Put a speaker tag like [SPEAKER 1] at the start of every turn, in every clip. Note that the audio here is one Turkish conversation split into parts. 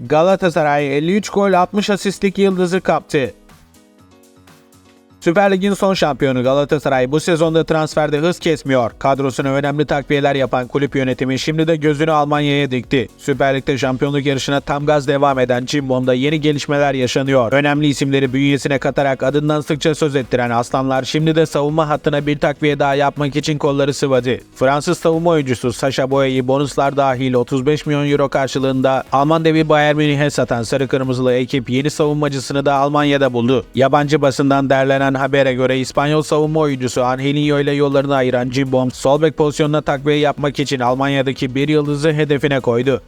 [SPEAKER 1] Galatasaray 53 gol 60 asistlik yıldızı kaptı. Süper Lig'in son şampiyonu Galatasaray bu sezonda transferde hız kesmiyor. Kadrosuna önemli takviyeler yapan kulüp yönetimi şimdi de gözünü Almanya'ya dikti. Süper Lig'de şampiyonluk yarışına tam gaz devam eden Cimbom'da yeni gelişmeler yaşanıyor. Önemli isimleri bünyesine katarak adından sıkça söz ettiren Aslanlar şimdi de savunma hattına bir takviye daha yapmak için kolları sıvadı. Fransız savunma oyuncusu Sasha Boya'yı bonuslar dahil 35 milyon euro karşılığında Alman devi Bayern Münih'e satan sarı kırmızılı ekip yeni savunmacısını da Almanya'da buldu. Yabancı basından derlenen habere göre İspanyol savunma oyuncusu Angelinho ile yollarını ayıran Cimbom, sol bek pozisyonuna takviye yapmak için Almanya'daki bir yıldızı hedefine koydu.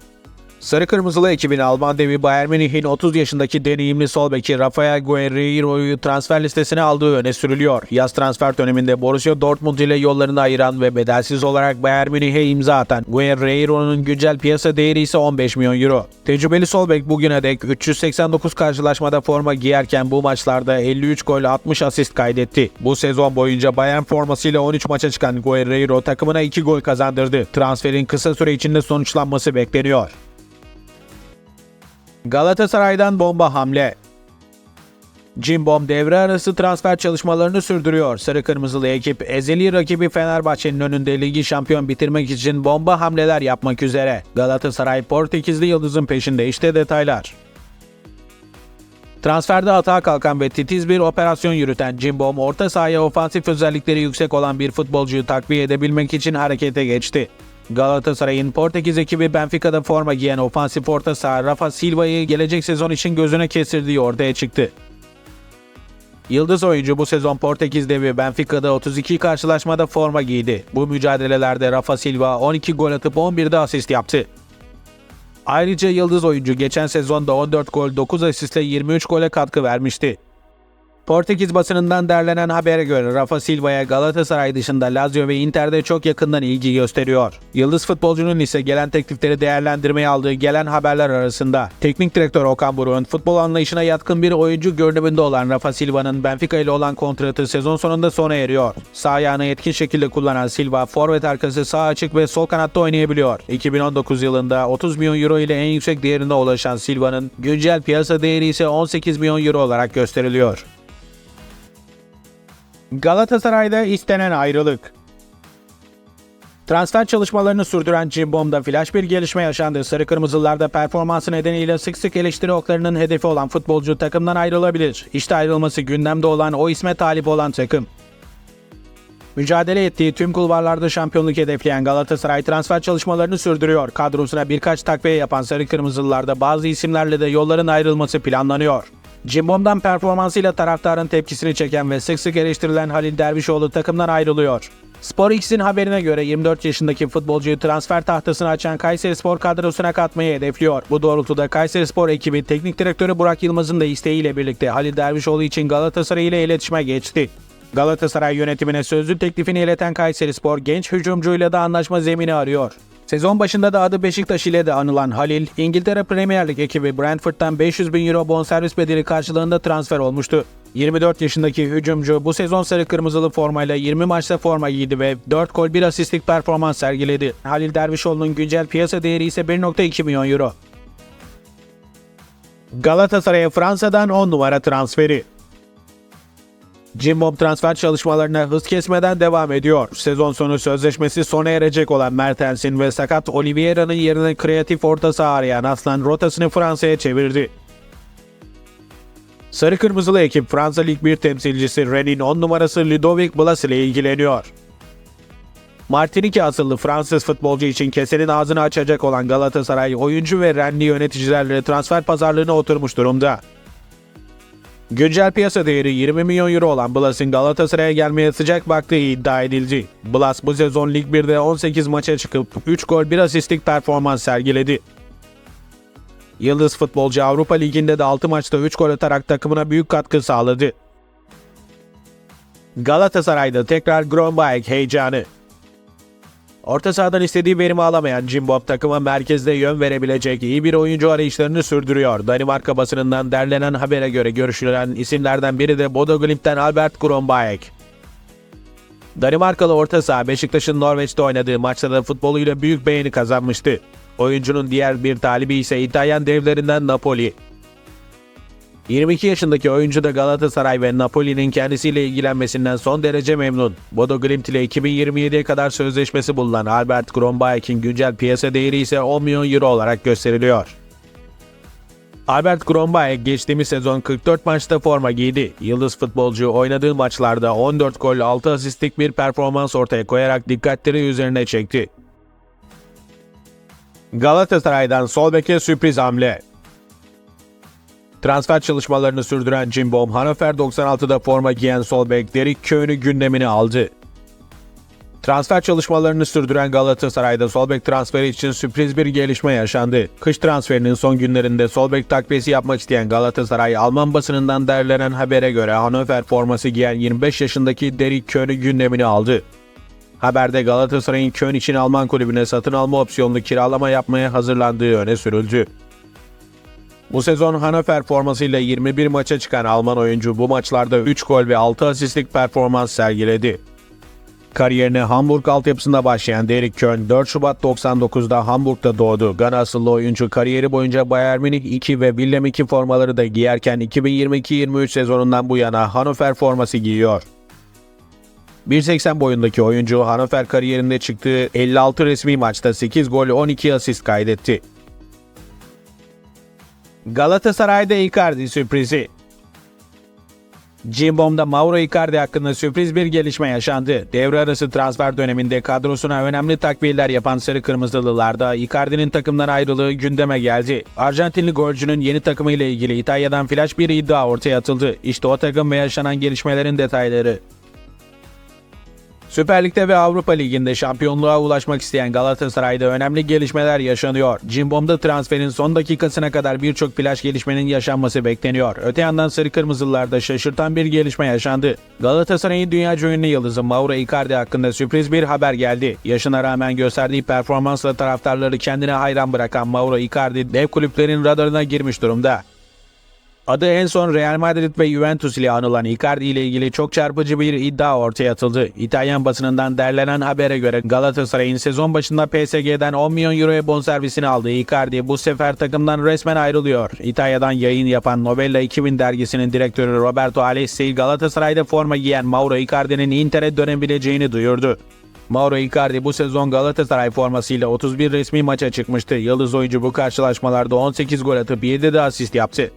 [SPEAKER 1] Sarı Kırmızılı ekibin Alman devi Bayern Münih'in 30 yaşındaki deneyimli sol beki Rafael Guerreiro'yu transfer listesine aldığı öne sürülüyor. Yaz transfer döneminde Borussia Dortmund ile yollarını ayıran ve bedelsiz olarak Bayern Münih'e imza atan Guerreiro'nun güncel piyasa değeri ise 15 milyon euro. Tecrübeli sol bek bugüne dek 389 karşılaşmada forma giyerken bu maçlarda 53 gol 60 asist kaydetti. Bu sezon boyunca Bayern formasıyla 13 maça çıkan Guerreiro takımına 2 gol kazandırdı. Transferin kısa süre içinde sonuçlanması bekleniyor. Galatasaray'dan bomba hamle. Cimbom devre arası transfer çalışmalarını sürdürüyor. Sarı Kırmızılı ekip ezeli rakibi Fenerbahçe'nin önünde ligi şampiyon bitirmek için bomba hamleler yapmak üzere. Galatasaray Portekizli yıldızın peşinde işte detaylar. Transferde atağa kalkan ve titiz bir operasyon yürüten Cimbom, orta sahaya ofansif özellikleri yüksek olan bir futbolcuyu takviye edebilmek için harekete geçti. Galatasaray'ın Portekiz ekibi Benfica'da forma giyen ofansif orta saha Rafa Silva'yı gelecek sezon için gözüne kestirdiği ortaya çıktı. Yıldız oyuncu bu sezon Portekiz devi Benfica'da 32 karşılaşmada forma giydi. Bu mücadelelerde Rafa Silva 12 gol atıp 11'de asist yaptı. Ayrıca yıldız oyuncu geçen sezonda 14 gol 9 asistle 23 gole katkı vermişti. Portekiz basınından derlenen habere göre Rafa Silva'ya Galatasaray dışında Lazio ve Inter'de çok yakından ilgi gösteriyor. Yıldız futbolcunun ise gelen teklifleri değerlendirmeye aldığı gelen haberler arasında. Teknik direktör Okan Buruk'un futbol anlayışına yatkın bir oyuncu görünümünde olan Rafa Silva'nın Benfica ile olan kontratı sezon sonunda sona eriyor. Sağ ayağını etkin şekilde kullanan Silva, forvet arkası sağ açık ve sol kanatta oynayabiliyor. 2019 yılında 30 milyon euro ile en yüksek değerine ulaşan Silva'nın güncel piyasa değeri ise 18 milyon euro olarak gösteriliyor. Galatasaray'da istenen ayrılık. Transfer çalışmalarını sürdüren Cimbom'da flash bir gelişme yaşandı. Sarı Kırmızılarda performansı nedeniyle sık sık eleştiri oklarının hedefi olan futbolcu takımdan ayrılabilir. İşte ayrılması gündemde olan o isme talip olan takım. Mücadele ettiği tüm kulvarlarda şampiyonluk hedefleyen Galatasaray transfer çalışmalarını sürdürüyor. Kadrosuna birkaç takviye yapan Sarı Kırmızılılarda bazı isimlerle de yolların ayrılması planlanıyor. Cimbom'dan performansıyla taraftarın tepkisini çeken ve sık sık eleştirilen Halil Dervişoğlu takımdan ayrılıyor. Spor X'in haberine göre 24 yaşındaki futbolcuyu transfer tahtasını açan Kayseri Spor kadrosuna katmayı hedefliyor. Bu doğrultuda Kayseri Spor ekibi teknik direktörü Burak Yılmaz'ın da isteğiyle birlikte Halil Dervişoğlu için Galatasaray ile iletişime geçti. Galatasaray yönetimine sözlü teklifini ileten Kayseri Spor genç hücumcuyla da anlaşma zemini arıyor. Sezon başında da adı Beşiktaş ile de anılan Halil, İngiltere Premier Lig ekibi Brentford'dan 500 bin euro bonservis bedeli karşılığında transfer olmuştu. 24 yaşındaki hücumcu bu sezon sarı kırmızılı formayla 20 maçta forma giydi ve 4 gol 1 asistlik performans sergiledi. Halil Dervişoğlu'nun güncel piyasa değeri ise 1.2 milyon euro. Galatasaray'a Fransa'dan 10 numara transferi. Cimbom transfer çalışmalarına hız kesmeden devam ediyor. Sezon sonu sözleşmesi sona erecek olan Mertens'in ve sakat Oliveira'nın yerine kreatif orta saha arayan Aslan rotasını Fransa'ya çevirdi. Sarı Kırmızılı ekip Fransa Lig 1 temsilcisi Rennes'in 10 numarası Ludovic Blas ile ilgileniyor. Martinique asıllı Fransız futbolcu için kesenin ağzını açacak olan Galatasaray oyuncu ve Rennes yöneticilerle transfer pazarlığına oturmuş durumda. Güncel piyasa değeri 20 milyon euro olan Blas'ın Galatasaray'a gelmeye sıcak baktığı iddia edildi. Blas bu sezon Lig 1'de 18 maça çıkıp 3 gol 1 asistlik performans sergiledi. Yıldız futbolcu Avrupa Ligi'nde de 6 maçta 3 gol atarak takımına büyük katkı sağladı. Galatasaray'da tekrar Grombaek heyecanı. Orta sahadan istediği verimi alamayan Cimbom takıma merkezde yön verebilecek iyi bir oyuncu arayışlarını sürdürüyor. Danimarka basınından derlenen habere göre görüşülen isimlerden biri de Bodo Glimt'ten Albert Grombaek. Danimarkalı orta saha Beşiktaş'ın Norveç'te oynadığı maçta da futboluyla büyük beğeni kazanmıştı. Oyuncunun diğer bir talibi ise İtalyan devlerinden Napoli. 22 yaşındaki oyuncu da Galatasaray ve Napoli'nin kendisiyle ilgilenmesinden son derece memnun. Bodo Glimt ile 2027'ye kadar sözleşmesi bulunan Albert Grombaek'in güncel piyasa değeri ise 10 milyon euro olarak gösteriliyor. Albert Grombaek geçtiğimiz sezon 44 maçta forma giydi. Yıldız futbolcu oynadığı maçlarda 14 gol 6 asistlik bir performans ortaya koyarak dikkatleri üzerine çekti. Galatasaray'dan sol beke sürpriz hamle. Transfer çalışmalarını sürdüren Cimbom, Hannover 96'da forma giyen sol bek Derek Köhn'ü gündemine aldı. Transfer çalışmalarını sürdüren Galatasaray'da sol bek transferi için sürpriz bir gelişme yaşandı. Kış transferinin son günlerinde sol bek takviyesi yapmak isteyen Galatasaray, Alman basınından derlenen habere göre Hannover forması giyen 25 yaşındaki Derek Köhn'ü gündemine aldı. Haberde Galatasaray'ın Köln için Alman kulübüne satın alma opsiyonlu kiralama yapmaya hazırlandığı öne sürüldü. Bu sezon Hannover formasıyla 21 maça çıkan Alman oyuncu bu maçlarda 3 gol ve 6 asistlik performans sergiledi. Kariyerine Hamburg altyapısında başlayan Derek Köln 4 Şubat 99'da Hamburg'da doğdu. Gana asıllı oyuncu kariyeri boyunca Bayern Münih 2 ve Willem 2 formaları da giyerken 2022-23 sezonundan bu yana Hannover forması giyiyor. 1.80 boyundaki oyuncu Hannover kariyerinde çıktığı 56 resmi maçta 8 gol 12 asist kaydetti. Galatasaray'da Icardi sürprizi. Cimbom'da Mauro Icardi hakkında sürpriz bir gelişme yaşandı. Devre arası transfer döneminde kadrosuna önemli takviyeler yapan Sarı Kırmızılılarda Icardi'nin takımdan ayrılığı gündeme geldi. Arjantinli golcünün yeni takımıyla ilgili İtalya'dan flash bir iddia ortaya atıldı. İşte o takım ve yaşanan gelişmelerin detayları. Süper Lig'de ve Avrupa Ligi'nde şampiyonluğa ulaşmak isteyen Galatasaray'da önemli gelişmeler yaşanıyor. Cimbom'da transferin son dakikasına kadar birçok flash gelişmenin yaşanması bekleniyor. Öte yandan Sarı Kırmızılılarda şaşırtan bir gelişme yaşandı. Galatasaray'ın dünyaca ünlü yıldızı Mauro Icardi hakkında sürpriz bir haber geldi. Yaşına rağmen gösterdiği performansla taraftarları kendine hayran bırakan Mauro Icardi dev kulüplerin radarına girmiş durumda. Adı en son Real Madrid ve Juventus ile anılan Icardi ile ilgili çok çarpıcı bir iddia ortaya atıldı. İtalyan basınından derlenen habere göre Galatasaray'ın sezon başında PSG'den 10 milyon euroya bonservisini aldığı Icardi bu sefer takımdan resmen ayrılıyor. İtalya'dan yayın yapan Novella 2000 dergisinin direktörü Roberto Alessi Galatasaray'da forma giyen Mauro Icardi'nin Inter'e dönebileceğini duyurdu. Mauro Icardi bu sezon Galatasaray formasıyla 31 resmi maça çıkmıştı. Yıldız oyuncu bu karşılaşmalarda 18 gol atıp 7 de asist yaptı.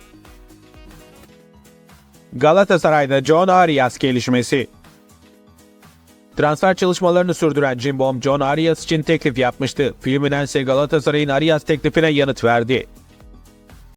[SPEAKER 1] Galatasaray'da John Arias gelişmesi. Transfer çalışmalarını sürdüren Cimbom, John Arias için teklif yapmıştı. Fluminense Galatasaray'ın Arias teklifine yanıt verdi.